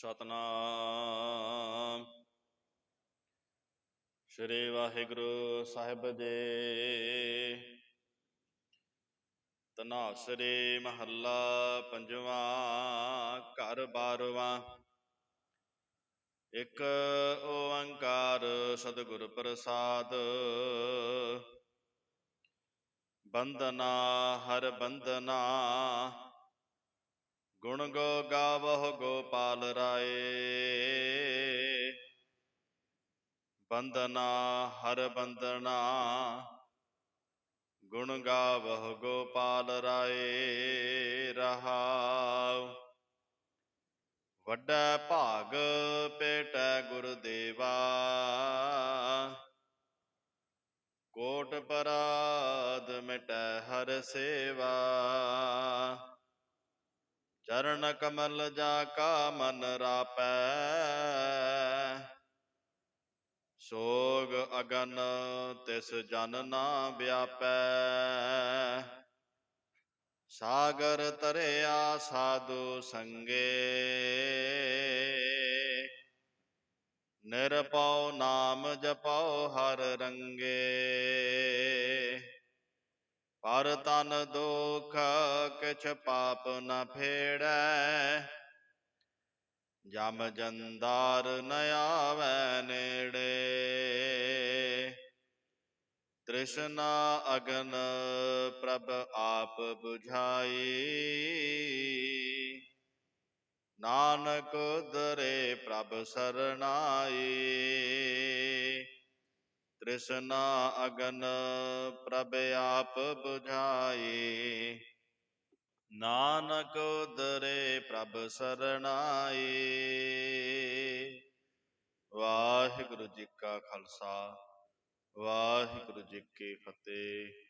ਸਤਨਾਮ। ਸ੍ਰੀ ਵਾਹਿਗੁਰੂ ਸਾਹਿਬ ਜੀ। ਤਨਾਸਰੇ ਮਹੱਲਾ ਪੰਜਵਾਂ, ਘਰ ਬਾਰਵਾਂ। ਇੱਕ ਓੰਕਾਰ ਸਤਿਗੁਰ ਪ੍ਰਸਾਦ। ਬੰਦਨਾ ਹਰ ਬੰਦਨਾ ਗੁਣ ਗੋ ਗਾਵਹੁ ਗੋਪਾਲ ਰਾਏ। ਬੰਦਨਾ ਹਰ ਬੰਦਨਾ, ਗੁਣ ਗਾਵਹੁ ਗੋਪਾਲ ਰਾਏ। ਰਹਾਉ, ਵੱਡਾ ਭਾਗ ਪੇਟੈ ਗੁਰਦੇਵਾ। ਕੋਟ ਪਰਾਦ ਮਿਟੈ ਹਰ ਸੇਵਾ। ਚਰਨ ਕਮਲ ਜਾ ਕਾ ਮਨ ਰਾਪੈ। ਸੋਗ ਅਗਨ ਤਿਸ ਜਨ ਨਾ ਵਿਆਪੈ। ਸਾਗਰ ਤਰਿਆ ਸਾਧੂ ਸੰਗੇ। ਨਿਰਪਉ ਨਾਮ ਜਪਉ ਹਰ ਰੰਗ। ਪਰ ਤਨ ਦੁਖ ਕਿਛ ਪਾਪ ਨ ਫੇੜੈ। ਜਮ ਜੰਦਾਰ ਨ ਆਵੈ ਨੇੜੇ। ਤ੍ਰਿਸ਼ਨਾ ਅਗਨ ਪ੍ਰਭ ਆਪ 부ਝਾਈ। ਨਾਨਕ ਦਰੇ ਪ੍ਰਭ ਸਰਨਾਈ ਤ੍ਰਿਸ਼ਨਾ ਅਗਨ ਪ੍ਰਭ ਆਪ 부ਝਾਈ ਨਾਨਕ ਦਰੇ ਪ੍ਰਭ ਸਰਨਾਈ ਵਾਹਿਗੁਰੂ ਜੀ ਕਾ ਖਾਲਸਾ, ਵਾਹਿਗੁਰੂ ਜੀ ਕੀ ਫਤਿਹ।